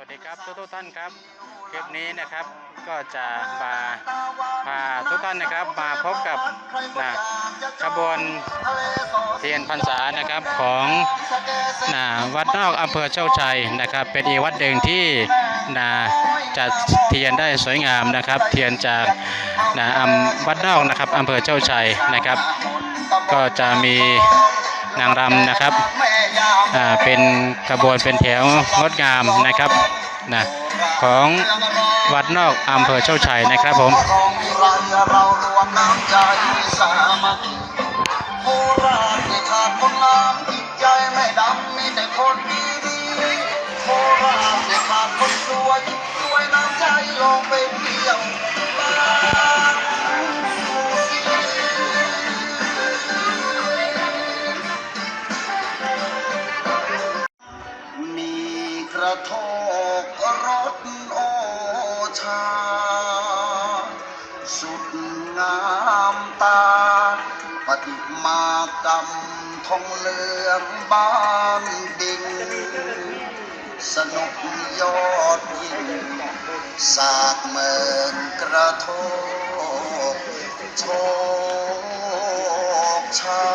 วัสดีครับทุกทุกท่านครับคลิปนี้นะครับก็จะมาพาทุกท่านนะครับมาพบกับนะขบวนเทียนพรรษานะครับของนะวัดนอกอำเภอเจ้าชัยนะครับ เป็นอีกวัดหนึ่งที่นะจัดเทียนได้สวยงามนะครับ เทียนจากนะอำวัดนอกนะครับอำเภอเจ้าชัยนะครับ ก็จะมีนางรำนะครับ เป็นขบวนเป็นแถวงดงามนะครับนะของวัดนอกอำเภอเจ้าชัยนะครับผมรองไรเรารวมน้ ชา สุดงามตา ปฏิมากรรมทองเหลืองบ้านดิ่งสนุกยอดยิ่งสากเมินกระทกโชคชัย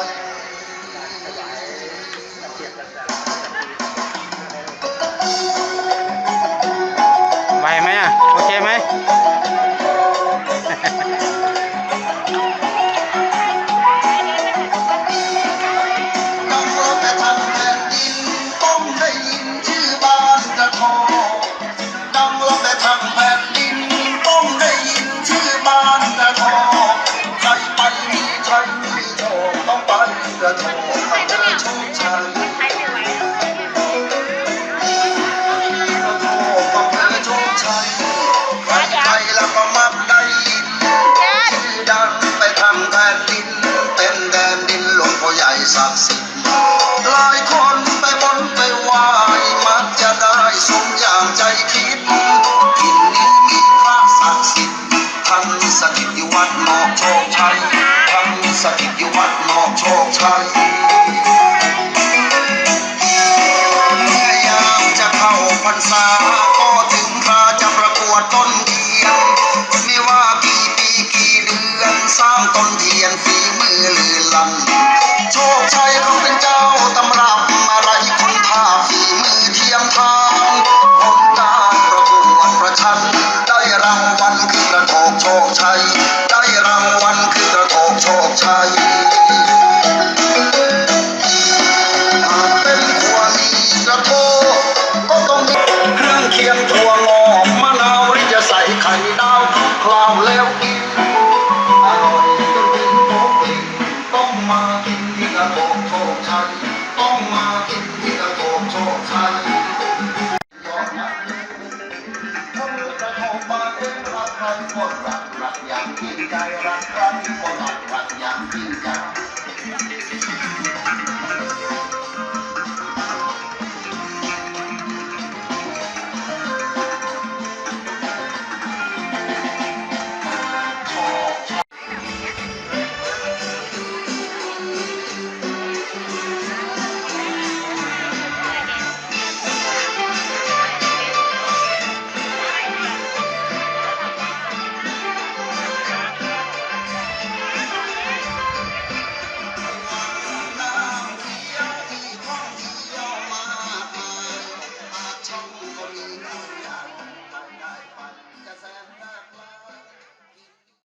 กระทงหักระทงอำเภอชงชัยใครไปแล้วก็มักได้ยินชื่อดังไปทำแผ่นดินเป็นแดนดินหลวงพ่อใหญ่ศักดิ์สิทธิ์ ไม่ว่ากี่ปีกี่เดือนสร้างต้นเทียนฝีมือลือลัน โชคชัยเขาเป็นเจ้าตำรับอะไรคนท่าฝีมือเทียมทานผลการประกวดประชัน ได้รางวัลคือกระโถกโชคชัย ได้รางวัลคือกระโถกโชคชัย ความแล้วกินอร่อยจนถึงหัวปองต้องมากินที่กระบอกโชคชัยต้องมากินที่กระบอกโชคชัยย้อนมาคนกระทงมาเองรักใครคนรักรักอย่างจริงใจรักใครคนรักรักอย่างจริงใจ